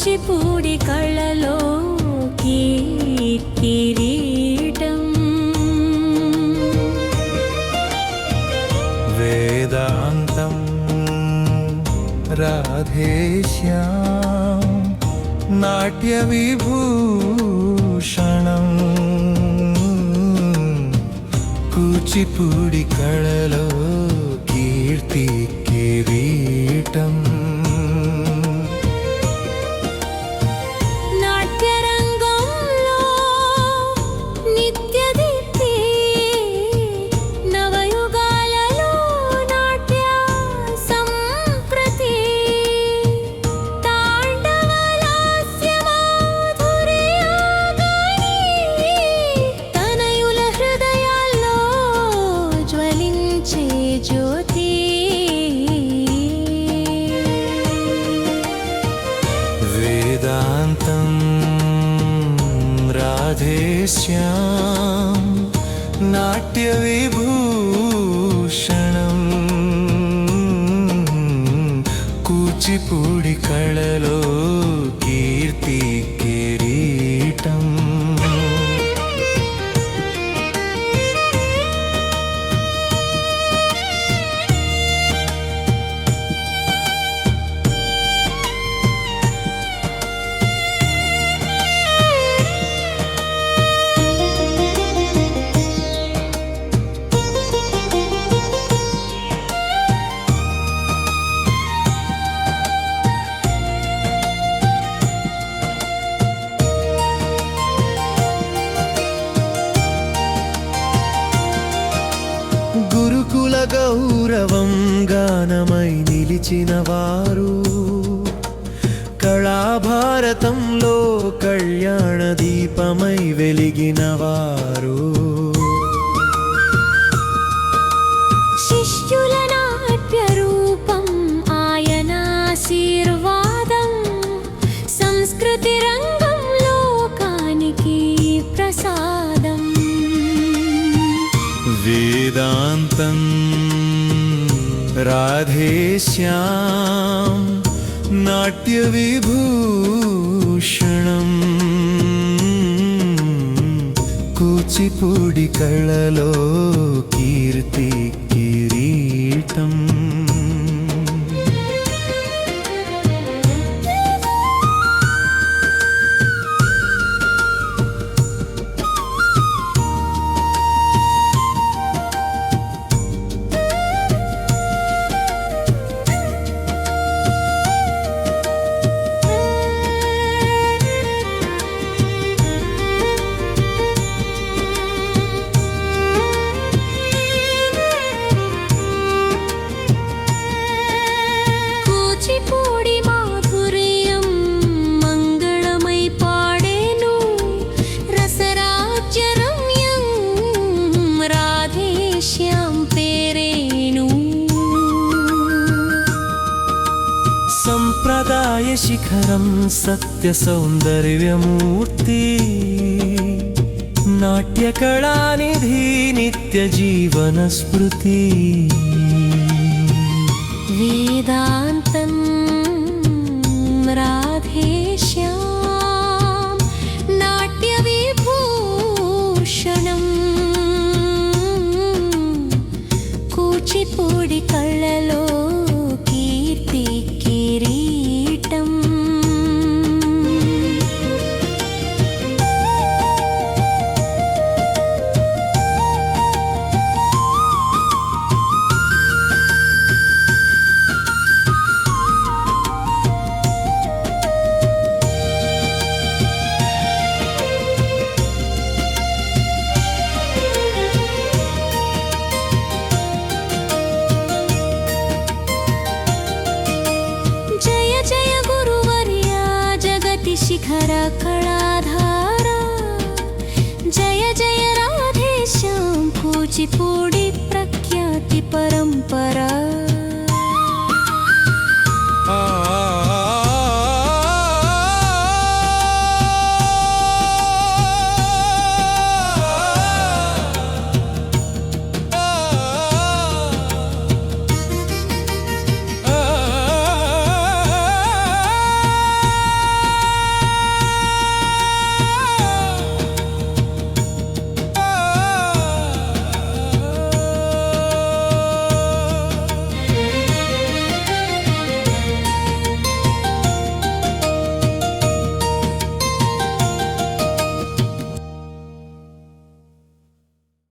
కూచిపూడి కళ్ళలో కిరీటం వేదాంతం రాధేశ్యాం నాట్యవిభూషణం కూచిపూడి కళలో కీర్తి రాధేశ్యాం నాట్యవిభూషణం కూచిపూడి కళలో కీర్తి గౌరవం గానమై నిలిచిన వారు కళాభారతంలో కళ్యాణ దీపమై వెలిగిన వారు శిష్యుల నాట్య రూపం ఆయనాశీర్వాదం సంస్కృతి రంగం లోకానికి ప్రసాదం. వేదాంతం రాధేశ్యాం నాట్యవిభూషణం కూచిపూడి కళలో కీర్తి కిరీటం సంప్రదాయ శిఖరం సత్య సౌందర్యమూర్తి. నాట్యకళానిధి నిత్య జీవన స్మృతి. వేదాంతం हरा कड़ा धारा। जय जय राधे श्याम पूड़ी प्रख्याति परंपरा। हाँ।